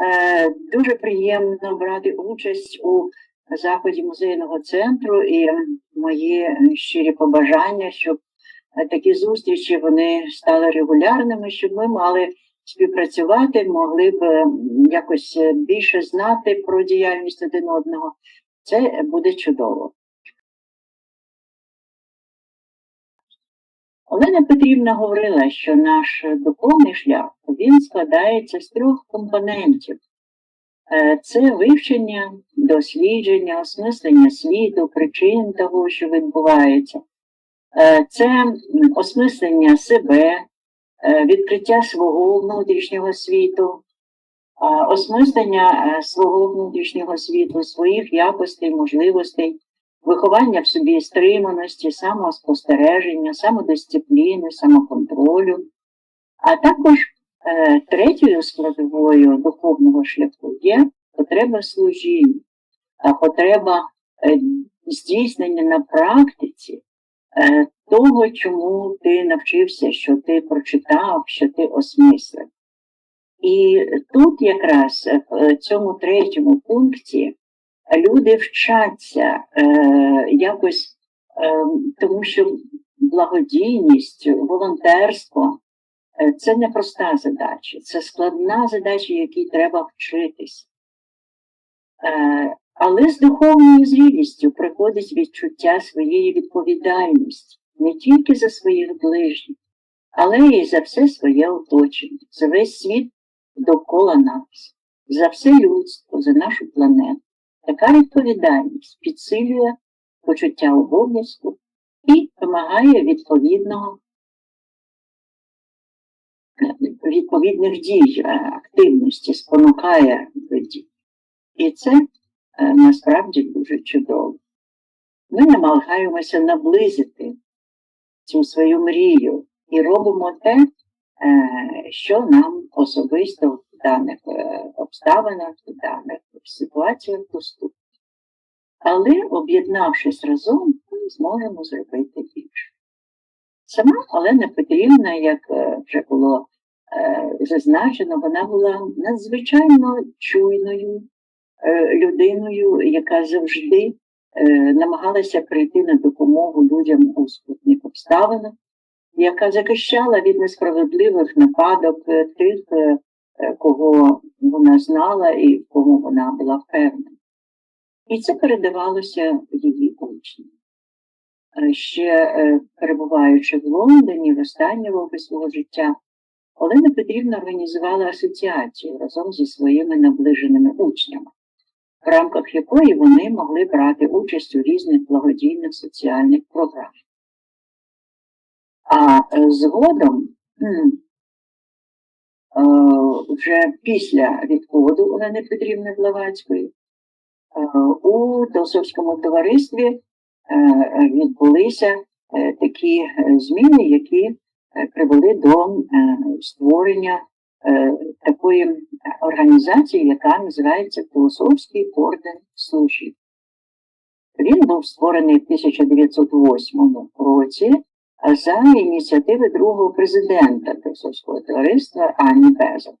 Е, Дуже приємно брати участь у заході музейного центру і мої щирі побажання, щоб е, такі зустрічі вони стали регулярними, щоб ми мали співпрацювати, могли б якось більше знати про діяльність один одного. Це буде чудово. Олена Петрівна говорила, що наш духовний шлях він складається з трьох компонентів: Е, це вивчення, дослідження, осмислення світу, причин того, що відбувається, Е, це осмислення себе, е, відкриття свого внутрішнього світу, осмислення свого внутрішнього світу, своїх якостей, можливостей, виховання в собі стриманості, самоспостереження, самодисципліни, самоконтролю. А також е, третьою складовою духовного шляху є потреба служіння, потреба е, здійснення на практиці е, того, чому ти навчився, що ти прочитав, що ти осмислив. І тут якраз е, в цьому третьому пункті люди вчаться е, якось, е, тому що благодійність, волонтерство е, це проста задача, це складна задача, якій треба вчитись. Е, але з духовною зрілістю приходить відчуття своєї відповідальності не тільки за своїх ближніх, але й за все своє оточення, за весь світ довкола нас, за все людство, за нашу планету. Така відповідальність підсилює почуття обов'язку і вимагає відповідного, відповідних дій, е, активності, спонукає до дій. І це е, насправді дуже чудово. Ми намагаємося наблизити цю свою мрію і робимо те, е, що нам особисто даних е, обставинах, даних ситуаціях доступно. Але об'єднавшись разом, ми зможемо зробити більше. Сама Олена Петрівна, як е, вже було е, зазначено, вона була надзвичайно чуйною людиною, яка завжди намагалася прийти на допомогу людям у скрутних обставинах, яка захищала від несправедливих нападок тих, кого вона знала і в кому вона була впевнена. І це передавалося її учням. Е, Ще е, перебуваючи в Лондоні в останні роки свого життя, Олена Петрівна організувала асоціацію разом зі своїми наближеними учнями, в рамках якої вони могли брати участь у різних благодійних соціальних програмах. А е, згодом, е, вже після відходу Олени Петрівни Блавацької, е, у Толсовському товаристві е, відбулися е, такі е, зміни, які е, привели до е, створення е, такої організації, яка називається Філософський орден служів. Він був створений в 1908 році за ініціативи другого президента Філософського товариства Ані Безан.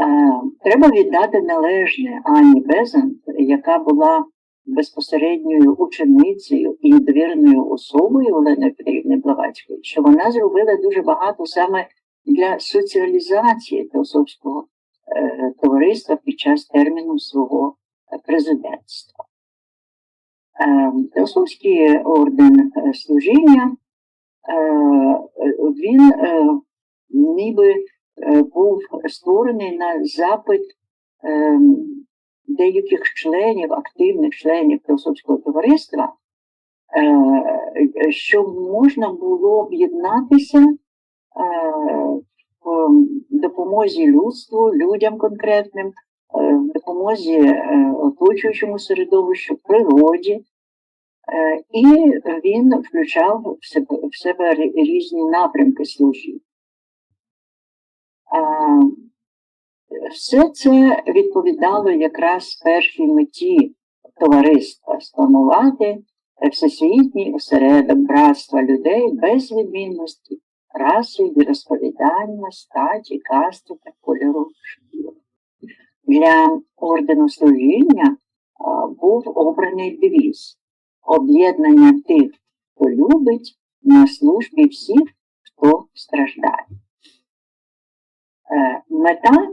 Е, Треба віддати належне Ані Безан, яка була безпосередньою ученицею і довіреною особою Олени Петрівни Блавацької, що вона зробила дуже багато саме для соціалізації Теософського е, товариства під час терміну свого президентства. Теософський орден е, служіння, е, він е, ніби був створений на запит е, деяких членів, активних членів Теософського товариства, щоб можна було об'єднатися в допомозі людству, людям конкретним, в допомозі е, оточуючому середовищу, природі. Е, І він включав в себе, в себе різні напрямки служіння. Все це відповідало якраз першій меті товариства сформувати всесвітній осередок братства людей без відмінності, раси, віросповідання, статі, касти та кольору шкіри. Для ордену служіння був обраний девіз об'єднання тих, хто любить, на службі всіх, хто страждає. Е, Мета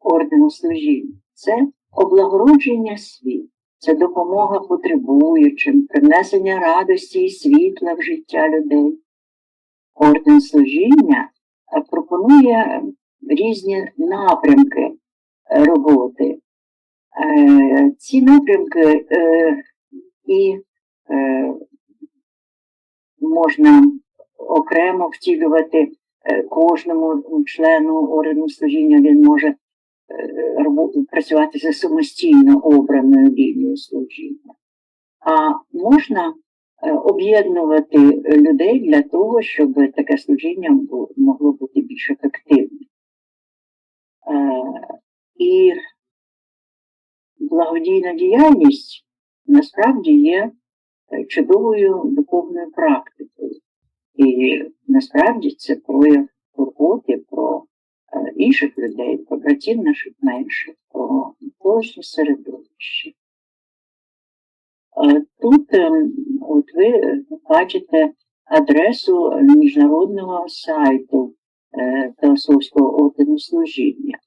ордену служіння це облагородження світу, це допомога потребуючим, принесення радості і світла в життя людей. Орден служіння е, пропонує різні напрямки роботи. Е, Ці напрямки е, і е, можна окремо втілювати кожному члену ордену служіння, він може працювати за самостійно обраною лінією служіння. А можна об'єднувати людей для того, щоб таке служіння могло бути більш ефективним. І благодійна діяльність насправді є е, чудовою духовною практикою. І насправді це прояв турботи про е, інших людей, про братів наших менших, про навколишнє середовище. Е, Тут от ви бачите адресу міжнародного сайту Теософського ордену служіння.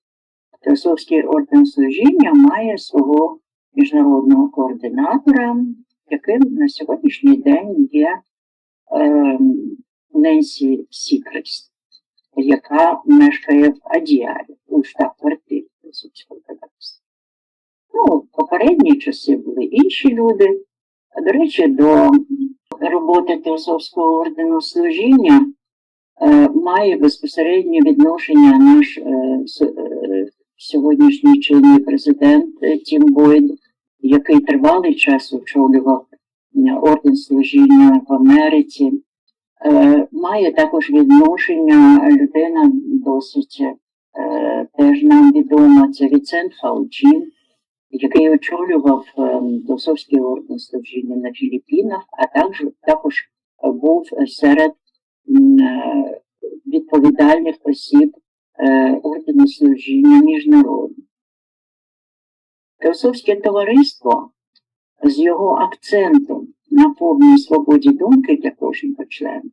Теософський орден служіння має свого міжнародного координатора, яким на сьогоднішній день є ем, Ненсі Сікрест, яка мешкає в Адіарі у штаб-квартирі Теософського кадастра. Ну, попередні часи були інші люди. До речі, до роботи Теософського ордену служіння е, має безпосереднє відношення наш е, е, сьогоднішній чинний президент е, Тім Бойд, який тривалий час очолював е, орден служіння в Америці. Е, має також відношення людина досить теж нам відома, це Віцент Фауджін, який очолював Досовський орден служіння на Філіппінах, а також, також був серед відповідальних осіб ордену служіння міжнародного. Теософське товариство з його акцентом на повній свободі думки для кожного члена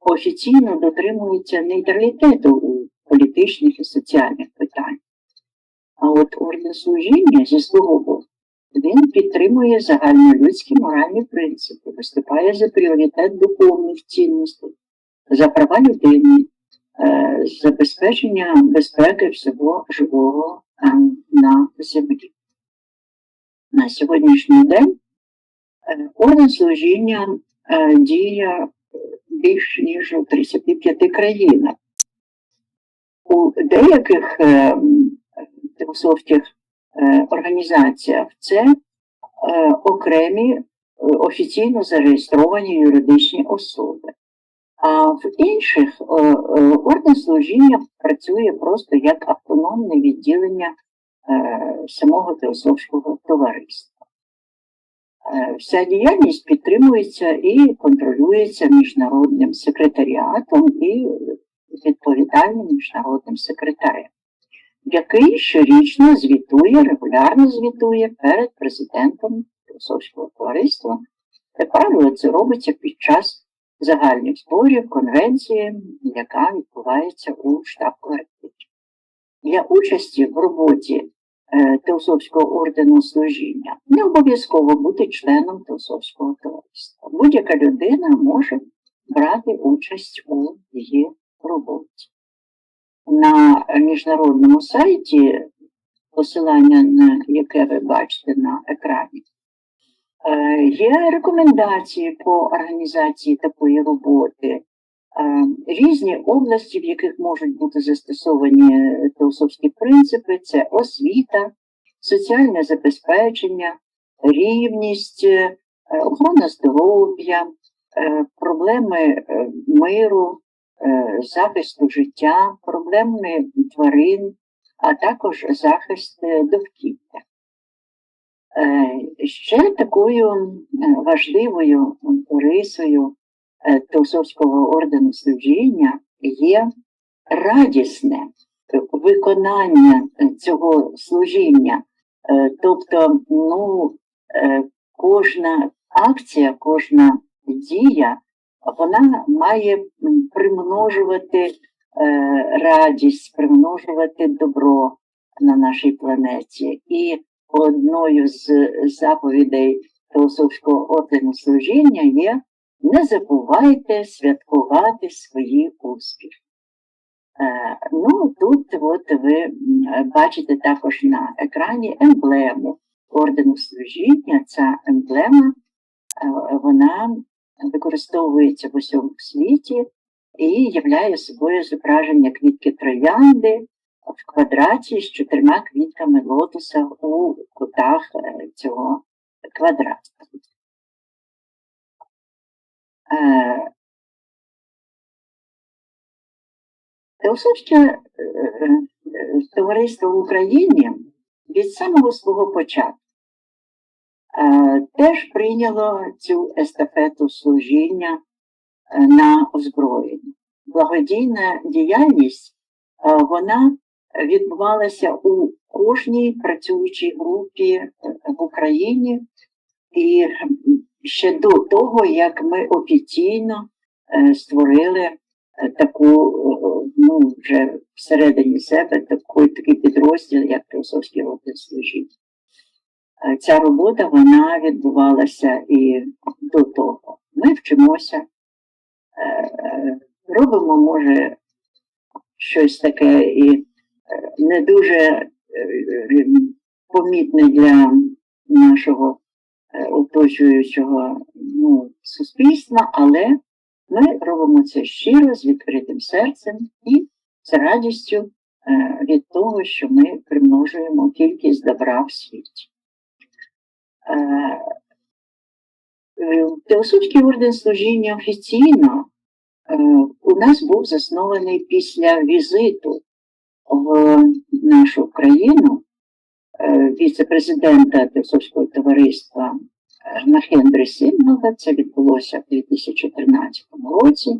офіційно дотримується нейтралітету у політичних і соціальних питаннях. А от орден служіння зі свого боку він підтримує загальнолюдські моральні принципи, виступає за пріоритет духовних цінностей, за права людини, е, забезпечення безпеки всього живого е, на землі. На сьогоднішній день е, орден служіння е, діє більш ніж у 35 країнах. У деяких е, теософських е, організаціях це е, окремі е, офіційно зареєстровані юридичні особи. А в інших е, е, орден служіння працює просто як автономне відділення е, самого теософського товариства. Вся діяльність підтримується і контролюється міжнародним секретаріатом і відповідальним міжнародним секретарем, який щорічно звітує, регулярно звітує перед президентом Філософського товариства. Як правило, це робиться під час загальних зборів конвенції, яка відбувається у штаб-квартирі. Для участі в роботі е, Теософського ордену служіння не обов'язково бути членом Теософського товариства. Будь-яка людина може брати участь у її роботі. На міжнародному сайті, посилання на яке ви бачите на екрані, є рекомендації по організації такої роботи, е, різні області, в яких можуть бути застосовані теософські принципи, це освіта, соціальне забезпечення, рівність, е, охорона здоров'я, е, проблеми е, миру, е, захисту життя, проблеми тварин, а також захист е, довкілля. Е, Ще такою е, важливою рисою е, Теософського ордену служіння є радісне виконання цього служіння. Тобто, ну, кожна акція, кожна дія, вона має примножувати радість, примножувати добро на нашій планеті. І одною з заповідей Теософського ордену служіння є не забувайте святкувати свої успіхи. Е, Ну, тут от ви бачите також на екрані емблему ордену служіння. Ця емблема е, вона використовується в усьому світі і являє собою зображення квітки троянди в квадраті з чотирма квітками лотоса у кутах е, цього квадрата. Теософське е, е, товариство в Україні від самого свого початку теж прийняло цю естафету служіння на озброєнні. Благодійна діяльність вона відбувалася у кожній працюючій групі е, в Україні і ще до того, як ми офіційно е, створили е, таку, ну, вже всередині себе такий, такий підрозділ, як Теософський орден служіння. Е, Ця робота вона відбувалася і до того. Ми вчимося, робимо, може, щось таке і не дуже е, е, помітне для нашого е, оточуючого ну, суспільства, але ми робимо це щиро, з відкритим серцем і з радістю від того, що ми примножуємо кількість добра в світі. Теософський орден служіння офіційно у нас був заснований після візиту в нашу країну е, віце-президента Теософського товариства Махендри Симнова. Це відбулося в 2013 році.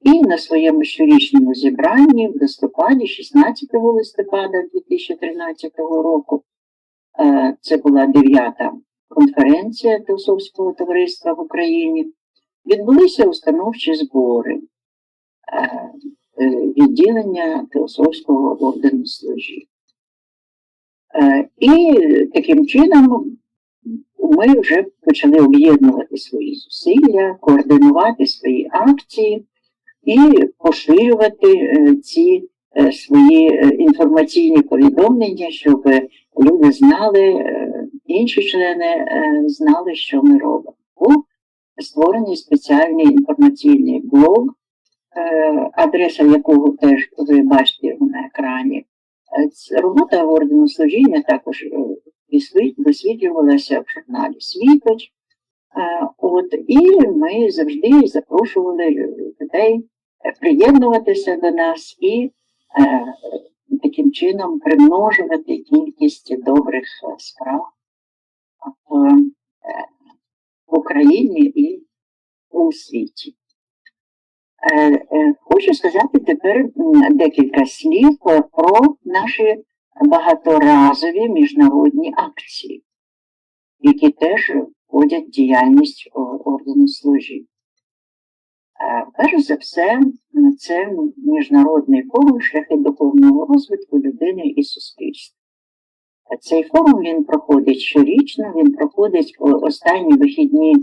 І на своєму щорічному зібранні в листопаді, 16 листопада 2013 року, е, це була дев'ята конференція Теософського товариства в Україні, відбулися установчі збори е, відділення Теософського ордену служіння. Е, І таким чином ми вже почали об'єднувати свої зусилля, координувати свої акції і поширювати е, ці е, свої е, інформаційні повідомлення, щоб люди знали, е, інші члени е, знали, що ми робимо. Був створений спеціальний інформаційний блог, е, адреса якого теж ви бачите на екрані. Е, Робота ордену служіння також е, висвітлювалася в журналі Світоч. Е, От, і ми завжди запрошували людей е, приєднуватися до нас і е, таким чином примножувати кількість добрих е, справ е, в Україні і у світі. Е, е, Хочу сказати тепер декілька слів про наші багаторазові міжнародні акції, які теж входять в діяльність ордену служіння. Е, Перш за все, це міжнародний форум шляхи духовного розвитку людини і суспільства. Цей форум він проходить щорічно, він проходить останні вихідні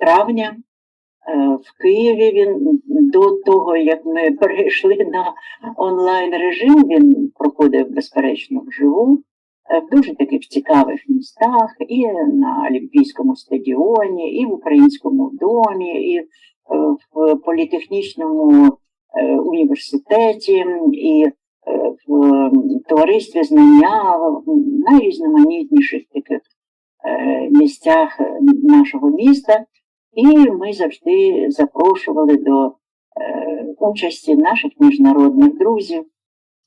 травня. Е, В Києві він до того, як ми перейшли на онлайн режим, він проходив безперечно вживу, е, в дуже таких цікавих містах, і на Олімпійському стадіоні, і в Українському домі, і е, в політехнічному університеті, і в товаристві знання, в найрізноманітніших таких місцях нашого міста. І ми завжди запрошували до е, участі наших міжнародних друзів.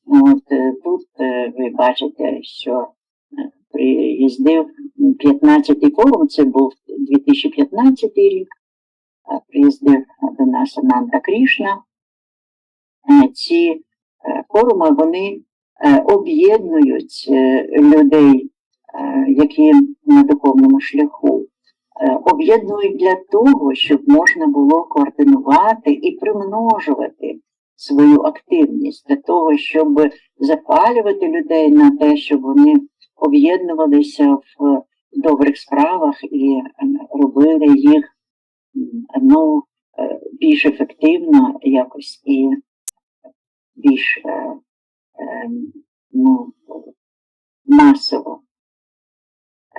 От е, тут е, ви бачите, що приїздив 15-й форум, це був 2015 рік. Приїздив до нас Ананта Крішна. Ці форуми вони об'єднують людей, які на духовному шляху, об'єднують для того, щоб можна було координувати і примножувати свою активність, для того, щоб запалювати людей на те, щоб вони об'єднувалися в добрих справах і е, робили їх ну, е, більш ефективно якось і більш е, е, ну, масово.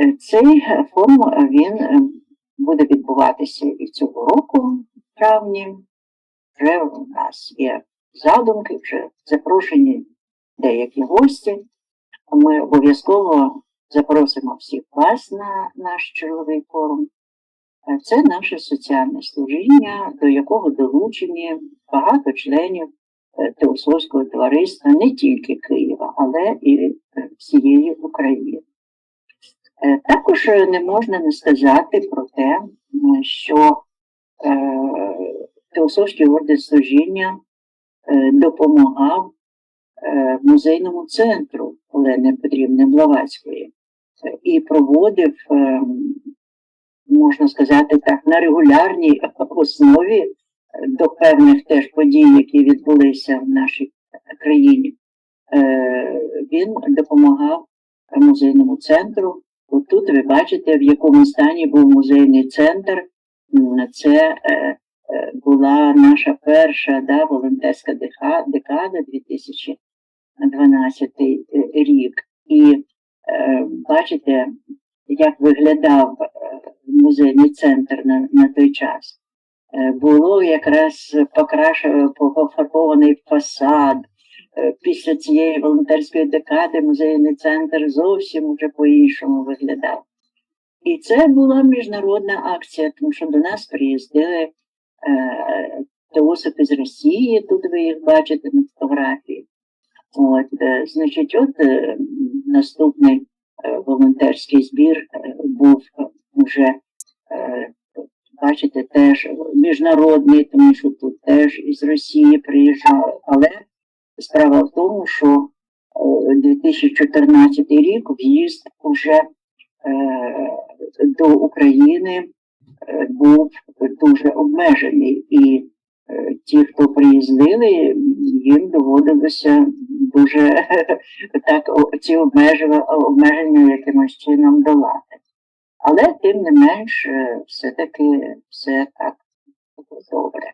Цей е, форум е, він е, буде відбуватися і цього року, в травні. Вже у нас є задумки, вже запрошені деякі гості. Ми обов'язково запросимо всіх вас на наш черговий форум. Це наше соціальне служіння, до якого долучені багато членів Теософського товариства не тільки Києва, але і всієї України. Е, Також е, не можна не сказати про те, що е, Теософський орден служіння допомагав музейному центру Олени Петрівни Блавацької і проводив, можна сказати так, на регулярній основі до певних теж подій, які відбулися в нашій країні. Він допомагав музейному центру. Тут ви бачите, в якому стані був музейний центр. Це е, е, була наша перша да, волонтерська декада 2012 рік. І е, бачите, як виглядав е, музейний центр на, на той час. Е, було якраз покрашено, пофарбований фасад. Е, Після цієї волонтерської декади музейний центр зовсім уже по-іншому виглядав. І це була міжнародна акція, тому що до нас приїздили е, теософи з Росії, тут ви їх бачите на фотографії. От, е, значить, от е, наступний е, волонтерський збір е, був вже, е, бачите, теж міжнародний, тому що тут теж із Росії приїжджали. Але справа в тому, що е, 2014 рік в'їзд уже е, до України е, був дуже обмежений. І е, ті, хто приїздили, їм доводилося дуже так ці обмеження, якимось чином долати. Але тим не менш, е, все-таки все так добре.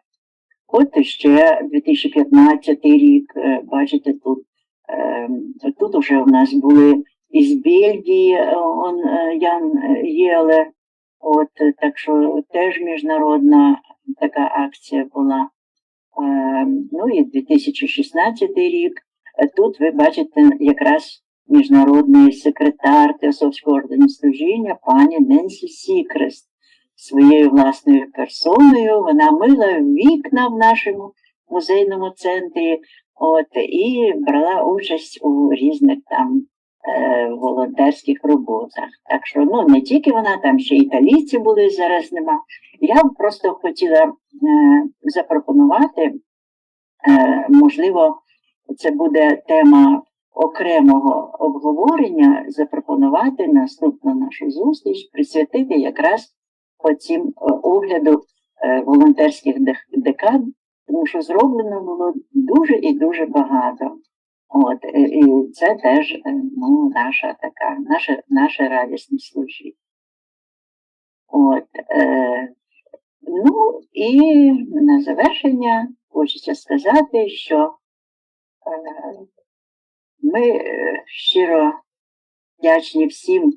От ще 2015 рік, е, бачите, тут, е, тут уже у нас були із Бельгії е, он, Ян Єле, от, так що теж міжнародна така акція була. Ну і 2016 рік. Тут ви бачите якраз міжнародний секретар Теософського ордену служіння пані Ненсі Сікрест своєю власною персоною. Вона мила вікна в нашому музейному центрі, от, і брала участь у різних там е, волонтерських роботах. Так що ну, не тільки вона, там ще італійці були, зараз нема. Я б просто хотіла е, запропонувати, е, можливо, це буде тема окремого обговорення, запропонувати наступну нашу зустріч, присвятити якраз оцім е, огляду е, волонтерських декад, тому що зроблено було дуже і дуже багато. От, і, це теж е, ну, наша така, наше, наше радісне служіння. От, е, ну і на завершення хочеться сказати, що е, ми щиро вдячні всім,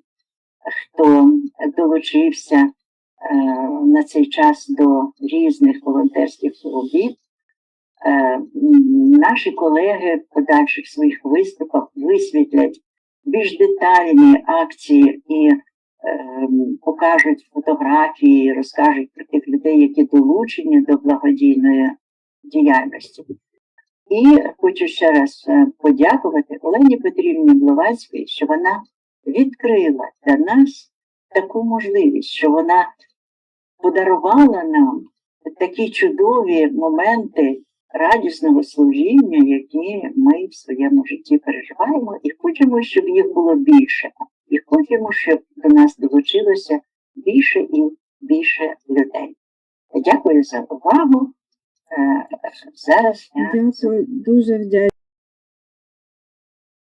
хто долучився на цей час до різних волонтерських робіт. Е, Наші колеги в подальших своїх виступах висвітлять більш детальні акції і е, покажуть фотографії, розкажуть про тих людей, які долучені до благодійної діяльності. І хочу ще раз е, подякувати Олені Петрівні Блавацькій, що вона відкрила для нас таку можливість, що вона подарувала нам такі чудові моменти радісного служіння, які ми в своєму житті переживаємо, і хочемо, щоб їх було більше, і хочемо, щоб до нас долучилося більше і більше людей. Дякую за увагу. Е, Зараз я Дякую, дуже вдячна.